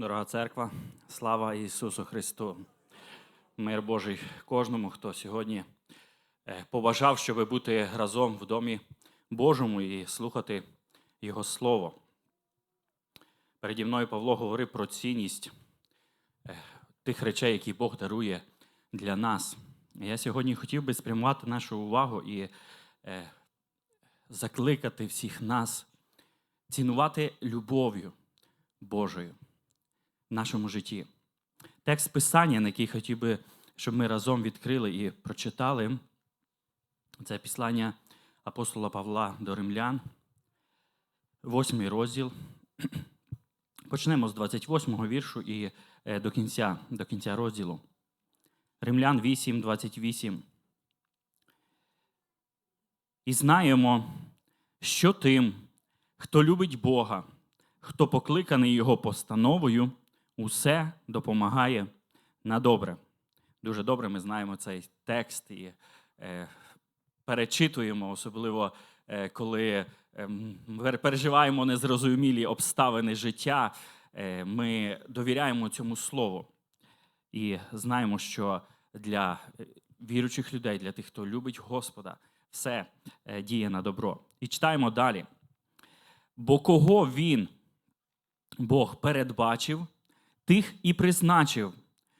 Дорога церква, слава Ісусу Христу! Мир Божий кожному, хто сьогодні е, побажав, щоб бути разом в домі Божому і слухати Його Слово. Переді мною Павло говорив про цінність е, тих речей, які Бог дарує для нас. Я сьогодні хотів би спрямувати нашу увагу і е, закликати всіх нас цінувати любов'ю Божою нашому житті. Текст Писання, на який хотів би, щоб ми разом відкрили і прочитали, це післання апостола Павла до римлян, 8 розділ. Почнемо з 28 го віршу і е, до кінця, до кінця розділу. Римлян 8, 28. І знаємо, що тим, хто любить Бога, хто покликаний Його постановою, усе допомагає на добре. Дуже добре ми знаємо цей текст і е, перечитуємо, особливо е, коли е, переживаємо незрозумілі обставини життя. Е, ми довіряємо цьому слову і знаємо, що для е, віруючих людей, для тих, хто любить Господа, все е, діє на добро. І читаємо далі. Бо кого він, Бог, передбачив, тих і призначив,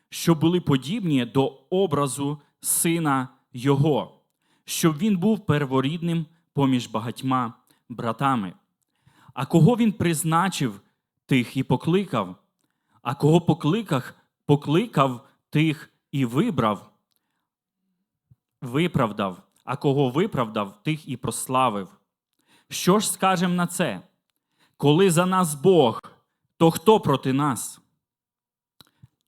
що були подібні до образу сина Його, щоб він був перворідним поміж багатьма братами. А кого він призначив, тих і покликав, а кого покликав, покликав, тих і вибрав, виправдав, а кого виправдав, тих і прославив. Що ж скажемо на це? Коли за нас Бог, то хто проти нас?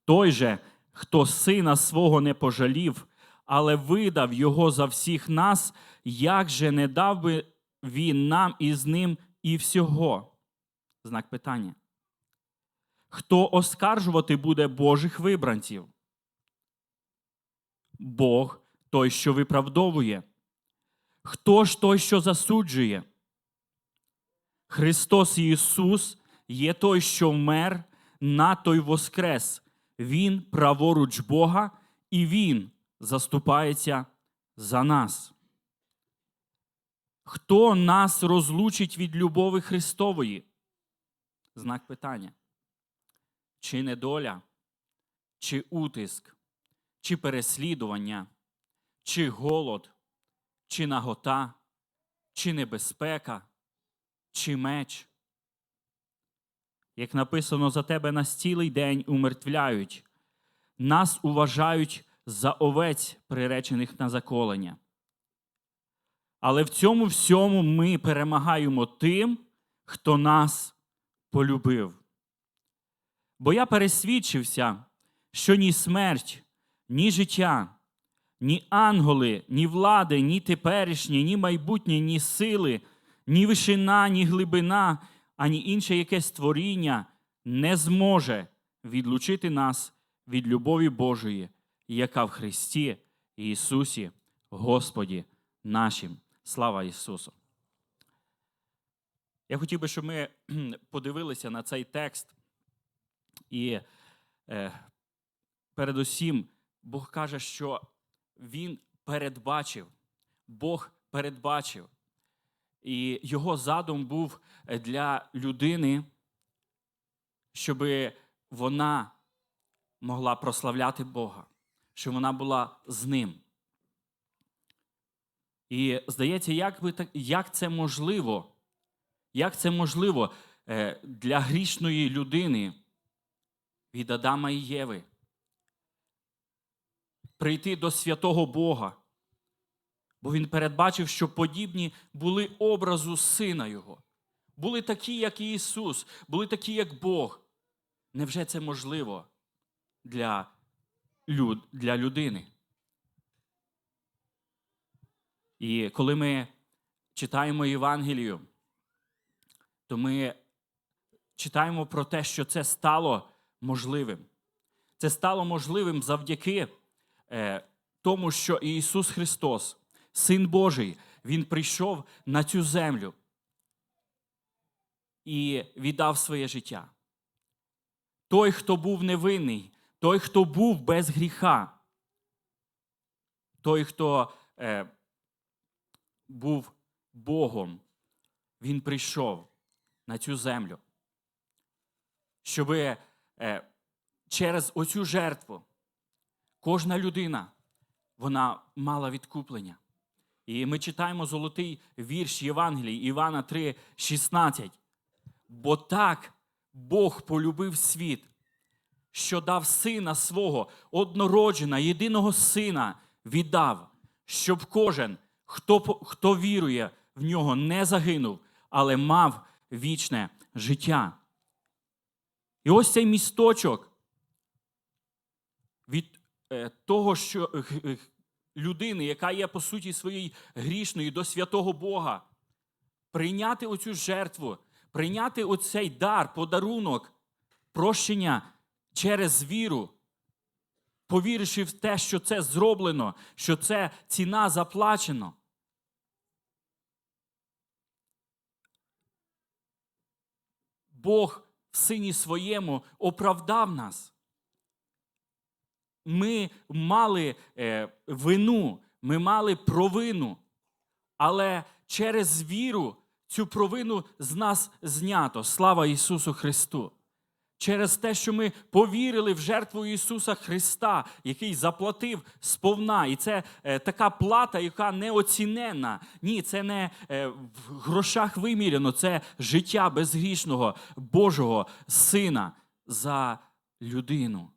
Той же, хто сина свого не пожалів, але видав його за всіх нас, як же не дав би він нам із ним і всього? Знак питання. Хто оскаржувати буде Божих вибранців? Бог той, що виправдовує. Хто ж той, що засуджує? Христос Ісус є той, що вмер, на той воскрес. Він праворуч Бога, і Він заступається за нас. Хто нас розлучить від любові Христової? Знак питання. Чи недоля, чи утиск, чи переслідування, чи голод, чи нагота, чи небезпека, чи меч? Як написано, за тебе нас цілий день умертвляють, нас уважають за овець, приречених на заколення. Але в цьому всьому ми перемагаємо тим, хто нас полюбив. Бо я пересвідчився, що ні смерть, ні життя, ні ангели, ні влади, ні теперішнє, ні майбутнє, ні сили, ні вишина, ні глибина ані інше якесь створіння не зможе відлучити нас від любові Божої, яка в Христі Ісусі, Господі нашим. Слава Ісусу! Я хотів би, щоб ми подивилися на цей текст. І е, передусім Бог каже, що Він передбачив, Бог передбачив. І його задум був е, для людини, щоб вона могла прославляти Бога, щоб вона була з ним. І здається, як би як це можливо? Як це можливо е, для грішної людини від Адама і Єви? Прийти до святого Бога. Бо він передбачив, що подібні були образу Сина Його. Були такі, як і Ісус, були такі, як Бог. Невже це можливо для, люд, для людини? І коли ми читаємо Євангелію, то ми читаємо про те, що це стало можливим. Це стало можливим завдяки е, тому, що Ісус Христос. Син Божий, Він прийшов на цю землю і віддав своє життя. той, хто був невинний, той, хто був без гріха, той, хто е, був Богом, він прийшов на цю землю, щоб е, через оцю жертву кожна людина вона мала відкуплення. І ми читаємо золотий вірш Євангелії Івана 3, 16. Бо так Бог полюбив світ, що дав сина свого, однороджена, єдиного сина віддав, щоб кожен, хто, хто вірує в нього, не загинув, але мав вічне життя. І ось цей місточок від е, того, що людини, яка є по суті своїй грішною до святого Бога, прийняти оцю жертву, прийняти оцей дар, подарунок, прощення через віру, повіривши в те, що це зроблено, що це ціна заплачено. Бог в сині своєму оправдав нас. Ми мали е, вину, ми мали провину, але через віру цю провину з нас знято. Слава Ісусу Христу! Через те, що ми повірили в жертву Ісуса Христа, який заплатив сповна. І це е, така плата, яка неоціненна. Ні, це не е, в грошах виміряно, це життя безгрішного Божого Сина за людину.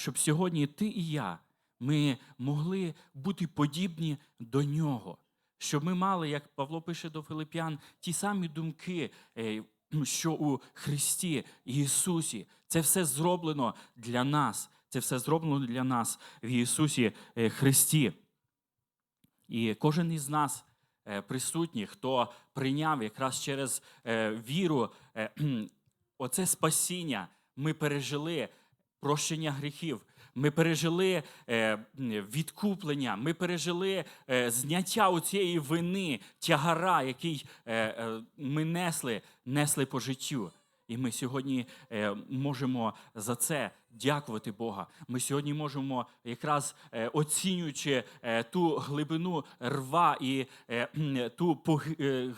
Щоб сьогодні ти і я ми могли бути подібні до нього. Щоб ми мали, як Павло пише до Филип'ян, ті самі думки, е, що у Христі Ісусі. Це все зроблено для нас. Це все зроблено для нас в Ісусі е, Христі. І кожен із нас е, присутніх, хто прийняв якраз через віру оце спасіння, ми пережили прощення гріхів. Ми пережили е, відкуплення, ми пережили е, зняття цієї вини, тягара, який е, ми несли, несли по життю. І ми сьогодні е, можемо за це дякувати Бога. Ми сьогодні можемо, якраз е, оцінюючи е, ту глибину рва і ту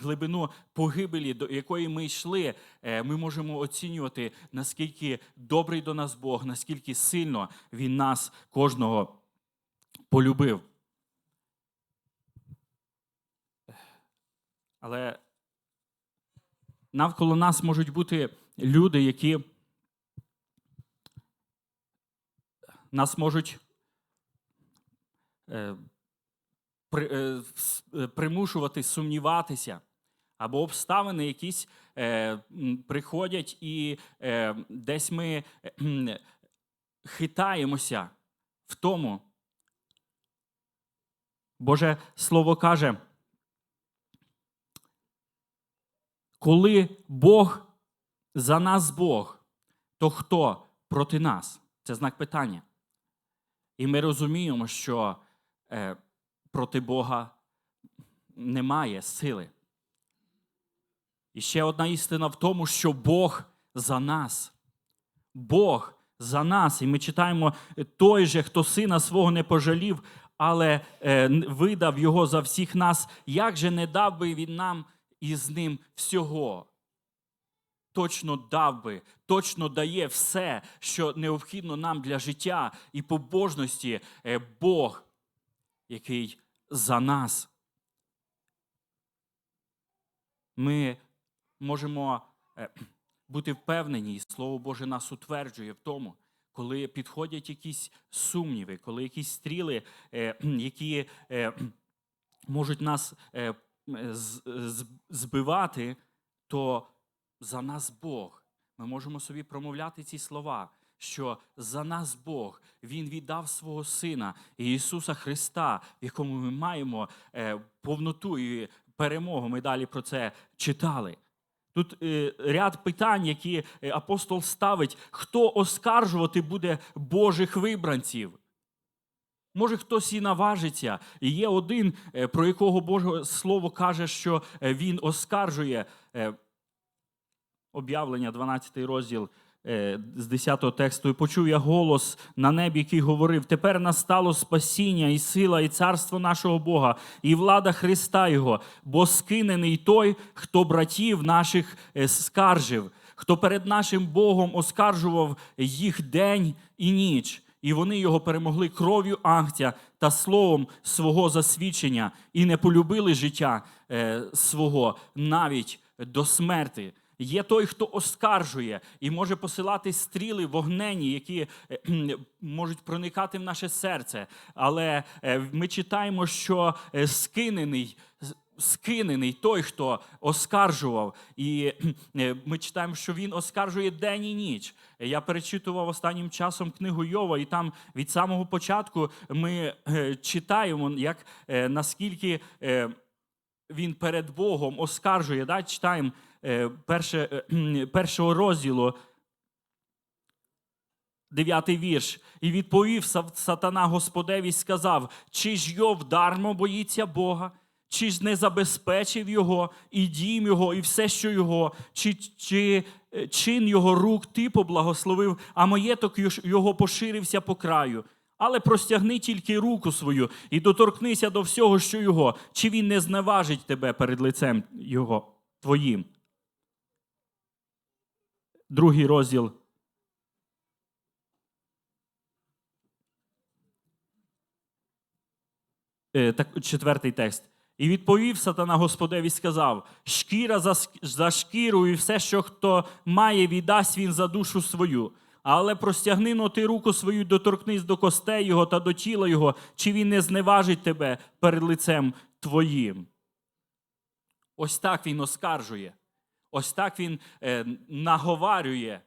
глибину погибелі, до якої ми йшли, ми можемо оцінювати, наскільки добрий до нас Бог, наскільки сильно Він нас кожного полюбив. Але навколо нас можуть бути люди, які нас можуть е, е, е, примушувати сумніватися, або обставини якісь приходять, і десь ми хитаємося в тому. Боже Слово каже, коли Бог за нас Бог, то хто проти нас? Це знак питання. І ми розуміємо, що е, проти Бога немає сили. І ще одна істина в тому, що Бог за нас. Бог за нас. І ми читаємо той же, хто сина свого не пожалів, але е, видав його за всіх нас. Як же не дав би він нам із ним всього? Точно дав би, точно дає все, що необхідно нам для життя і побожності е, Бог, який за нас. Ми можемо е, бути впевнені, і Слово Боже нас утверджує в тому, коли підходять якісь сумніви, коли якісь стріли, е, які можуть нас збивати, то за нас Бог. Ми можемо собі промовляти ці слова, що за нас Бог, Він віддав свого Сина Ісуса Христа, в якому ми маємо е, повноту і перемогу. Ми далі про це читали. Тут е, ряд питань, які е, апостол ставить: хто оскаржувати буде Божих вибранців? Може, хтось і наважиться. І є один, про якого Боже Слово каже, що він оскаржує об'явлення, 12 розділ, е, з 10-го тексту, і почув я голос на небі, який говорив: Тепер настало спасіння, і сила, і царство нашого Бога, і влада Христа Його, бо скинений той, хто братів наших е, скаржив, хто перед нашим Богом оскаржував їх день і ніч. І вони його перемогли кров'ю Агця та словом свого засвідчення, і не полюбили життя е, свого навіть до смерти. Є той, хто оскаржує і може посилати стріли вогнені, які е, можуть проникати в наше серце. Але е, ми читаємо, що е, скинений. Скинений той, хто оскаржував, і ми читаємо, що він оскаржує день і ніч. Я перечитував останнім часом книгу Йова, і там від самого початку ми читаємо, як наскільки він перед Богом оскаржує. Да? Читаємо перше, е, першого розділу, дев'ятий вірш. І відповів сатана Господеві і сказав: чи ж Йов дармо боїться Бога? Чи ж не забезпечив його, і дім його, і все, що його, чи, чи е, чин його рук ти поблагословив, а маєток його поширився по краю. Але простягни тільки руку свою і доторкнися до всього, що його, чи він не зневажить тебе перед лицем його твоїм. Другий розділ. Е, четвертий текст. І відповів сатана Господеві, сказав: шкіра за, за шкіру, і все, що хто має, віддасть він за душу свою. Але простягни но ти руку свою, доторкнись до костей його та до тіла його, чи він не зневажить тебе перед лицем твоїм. Ось так він оскаржує. Ось так він е, наговарює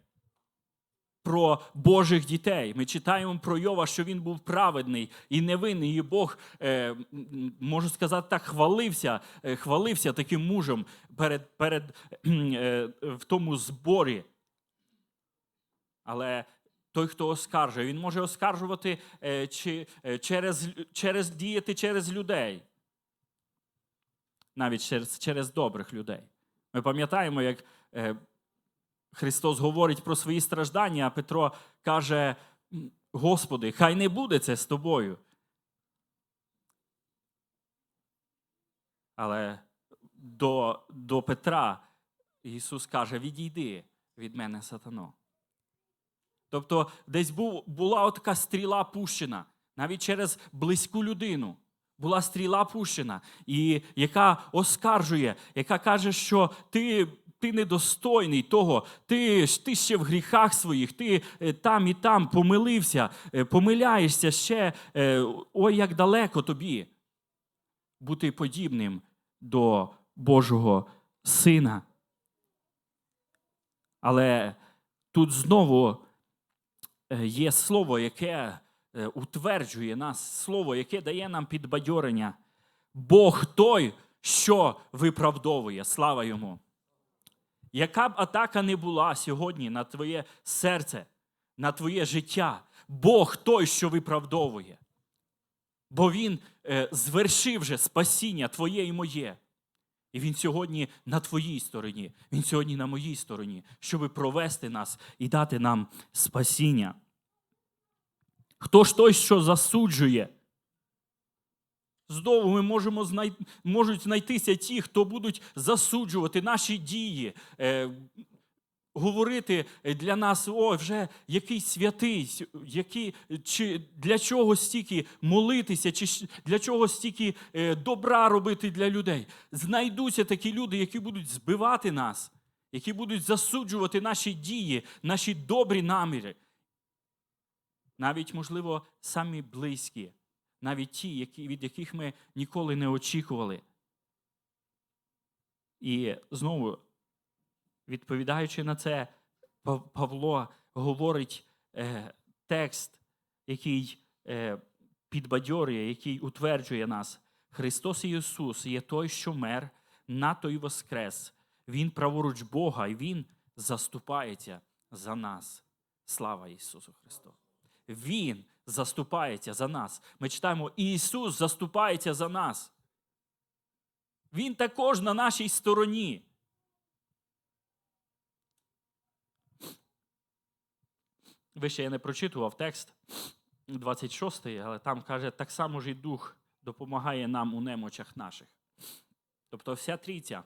про Божих дітей. Ми читаємо про Йова, що він був праведний і невинний. І Бог, е, можу сказати так, хвалився, е, хвалився таким мужем перед, перед, в тому зборі. Але той, хто оскаржує, він може оскаржувати чи, через, через діяти через людей. Навіть через, через добрих людей. Ми пам'ятаємо, як е, Христос говорить про свої страждання, а Петро каже: Господи, хай не буде це з тобою. Але до, до Петра Ісус каже: Відійди від мене, сатано. Тобто, десь був, була така стріла пущена, навіть через близьку людину. Була стріла пущена, і яка оскаржує, яка каже, що ти, ти недостойний того, ти, ти ще в гріхах своїх, ти е, там і там помилився, е, помиляєшся ще, е, ой, як далеко тобі бути подібним до Божого Сина. Але тут знову є слово, яке утверджує нас, слово, яке дає нам підбадьорення. Бог той, що виправдовує. Слава йому. Яка б атака не була сьогодні на твоє серце, на твоє життя, Бог той, що виправдовує. Бо Він е, звершив же спасіння твоє і моє. І він сьогодні на твоїй стороні, він сьогодні на моїй стороні, щоб провести нас і дати нам спасіння. Хто ж той, що засуджує? Знову ми можемо знай... можуть знайтися ті, хто будуть засуджувати наші дії, е, говорити для нас, о, вже який святий, який, чи для чого стільки молитися, чи для чого стільки е, добра робити для людей. Знайдуться такі люди, які будуть збивати нас, які будуть засуджувати наші дії, наші добрі наміри. Навіть, можливо, самі близькі, навіть ті, які, від яких ми ніколи не очікували. І знову, відповідаючи на це, Павло говорить е, текст, який е, підбадьорює, який утверджує нас. Христос Ісус є той, що мер, на той воскрес. Він праворуч Бога, і Він заступається за нас. Слава Ісусу Христу! Він заступається за нас. Ми читаємо, Ісус заступається за нас. Він також на нашій стороні. вище я не прочитував текст 26, але там каже, так само ж і Дух допомагає нам у немочах наших. Тобто вся трійця,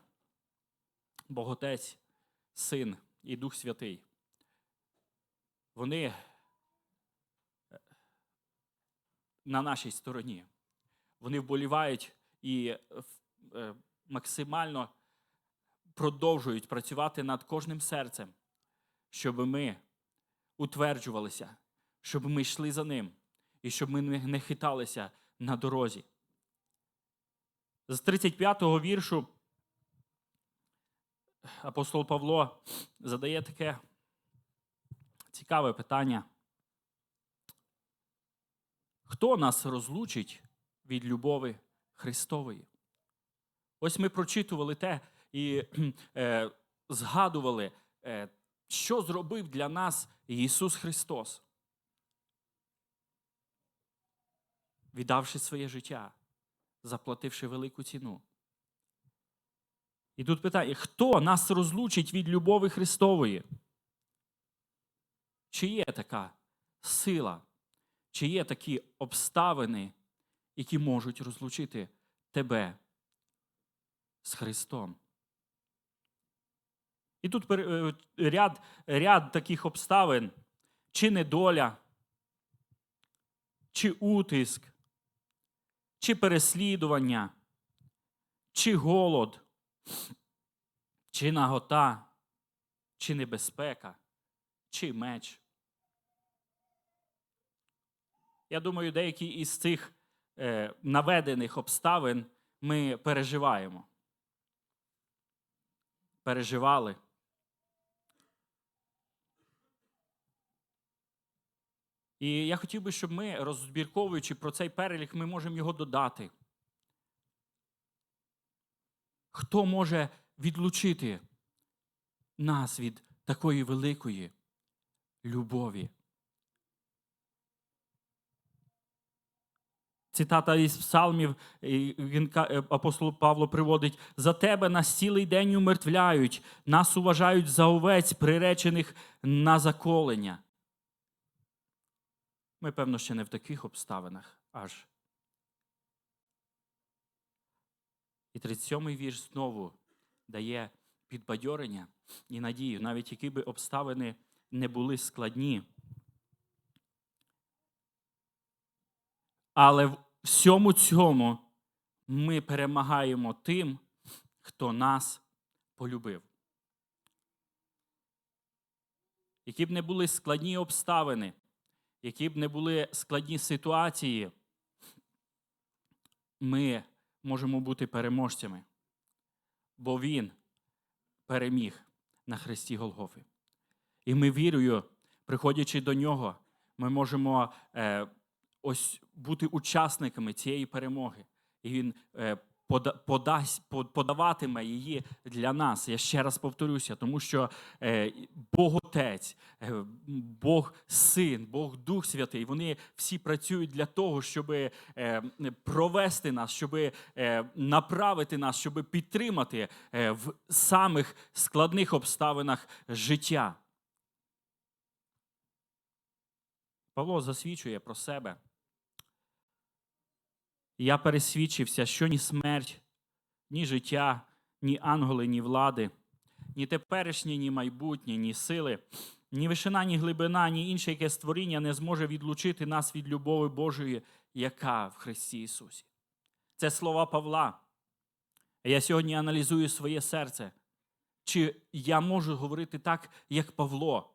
Бог Отець, Син і Дух Святий, вони е, на нашій стороні. Вони вболівають і е, е, максимально продовжують працювати над кожним серцем, щоб ми утверджувалися, щоб ми йшли за ним і щоб ми не хиталися на дорозі. З 35-го віршу апостол Павло задає таке цікаве питання. Хто нас розлучить від любові Христової? Ось ми прочитували те і е, згадували, е, що зробив для нас Ісус Христос, віддавши своє життя, заплативши велику ціну. І тут питання: хто нас розлучить від любові Христової? Чи є така сила, чи є такі обставини, які можуть розлучити тебе з Христом? І тут е, ряд, ряд таких обставин, чи недоля, чи утиск, чи переслідування, чи голод, чи нагота, чи небезпека, чи меч. Я думаю, деякі із цих е, наведених обставин ми переживаємо. Переживали. І я хотів би, щоб ми, розбірковуючи про цей перелік, ми можемо його додати. Хто може відлучити нас від такої великої любові? Цитата із псалмів, він, е, апостол Павло приводить: за тебе нас цілий день умертвляють, нас уважають за овець, приречених на заколення. Ми, певно, ще не в таких обставинах аж. І 37-й вірш знову дає підбадьорення і надію, навіть які би обставини не були складні. Але в всьому цьому ми перемагаємо тим, хто нас полюбив. Які б не були складні обставини, які б не були складні ситуації, ми можемо бути переможцями, бо Він переміг на хресті Голгофи. І ми вірою, приходячи до нього, ми можемо е, ось бути учасниками цієї перемоги. І він е, подасть, подаватиме її для нас. Я ще раз повторюся, тому що е, Бог Отець, е, Бог Син, Бог Дух Святий, вони всі працюють для того, щоб провести нас, щоб направити нас, щоб підтримати в самих складних обставинах життя. Павло засвідчує про себе. Я пересвідчився, що ні смерть, ні життя, ні ангели, ні влади, ні теперішнє, ні майбутнє, ні сили, ні вишина, ні глибина, ні інше яке створіння не зможе відлучити нас від любові Божої, яка в Христі Ісусі. Це слова Павла. Я сьогодні аналізую своє серце. Чи я можу говорити так, як Павло?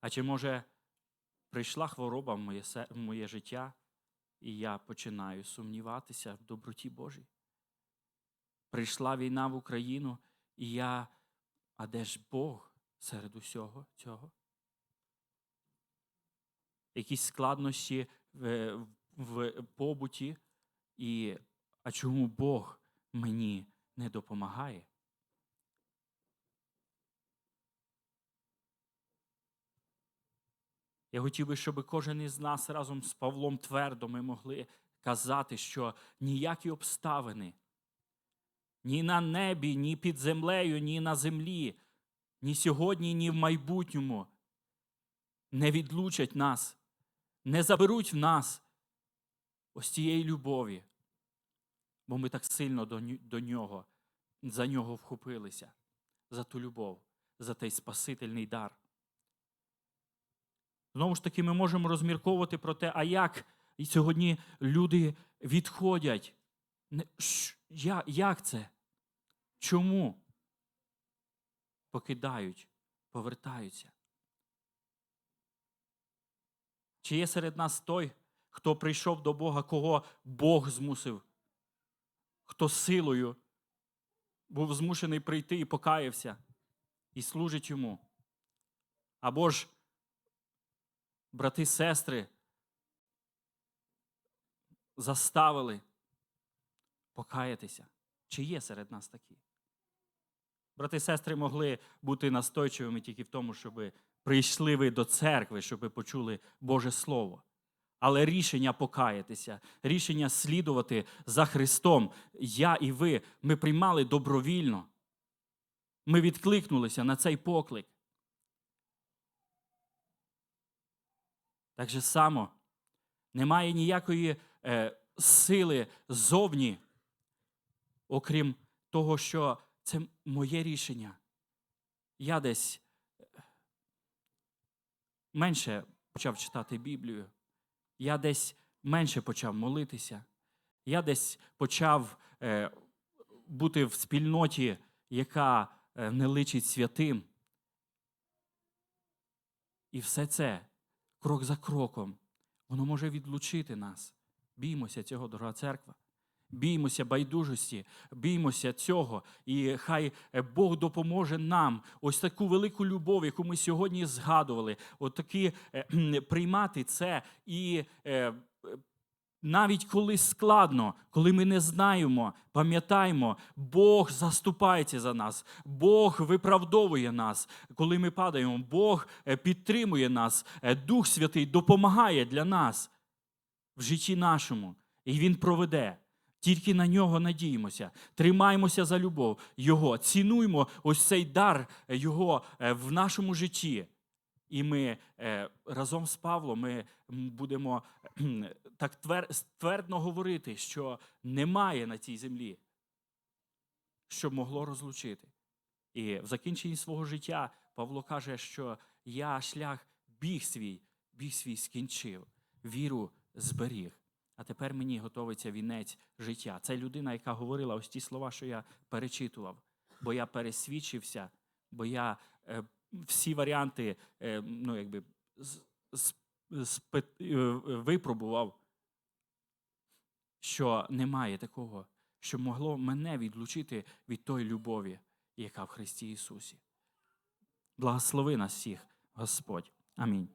А чи може прийшла хвороба в моє, в моє життя, і я починаю сумніватися в доброті Божій? Прийшла війна в Україну, і я, а де ж Бог серед усього цього? Якісь складнощі в, в побуті, і а чому Бог мені не допомагає? Я хотів би, щоб кожен із нас разом з Павлом твердо ми могли казати, що ніякі обставини ні на небі, ні під землею, ні на землі, ні сьогодні, ні в майбутньому не відлучать нас, не заберуть в нас ось цієї любові, бо ми так сильно до, нього, за нього вхопилися, за ту любов, за той спасительний дар. Знову ж таки, ми можемо розмірковувати про те, а як сьогодні люди відходять. Як це? Чому? Покидають, повертаються. Чи є серед нас той, хто прийшов до Бога, кого Бог змусив, хто силою був змушений прийти і покаявся, і служить йому? Або ж брати, сестри заставили покаятися. Чи є серед нас такі? Брати і сестри могли бути настойчивими тільки в тому, щоб прийшли ви до церкви, щоб почули Боже Слово. Але рішення покаятися, рішення слідувати за Христом, я і ви, ми приймали добровільно. Ми відкликнулися на цей поклик. Так же само немає ніякої е, сили зовні, окрім того, що це моє рішення. Я десь е, менше почав читати Біблію. Я десь менше почав молитися. Я десь почав е, бути в спільноті, яка е, не личить святим. І все це крок за кроком, воно може відлучити нас. Біймося цього, дорога церква. Біймося байдужості, біймося цього, і хай е, Бог допоможе нам ось таку велику любов, яку ми сьогодні згадували, от е, приймати це і. Навіть коли складно, коли ми не знаємо, пам'ятаємо, Бог заступається за нас, Бог виправдовує нас, коли ми падаємо, Бог е, підтримує нас, е, Дух Святий допомагає для нас в житті нашому, і Він проведе. Тільки на нього надіємося, тримаємося за любов Його, цінуємо ось цей дар е, Його в нашому житті. І ми разом з Павлом ми будемо так твер, ствердно говорити, що немає на цій землі, що могло розлучити. І в закінченні свого життя Павло каже, що я шлях біг свій, біг свій скінчив, віру зберіг. А тепер мені готовиться вінець життя. Це людина, яка говорила ось ті слова, що я перечитував. Бо я пересвідчився, бо я е, всі варіанти е, ну, якби, з, з, спи- е, випробував, що немає такого, що могло мене відлучити від тої любові, яка в Христі Ісусі. Благослови нас всіх, Господь. Амінь.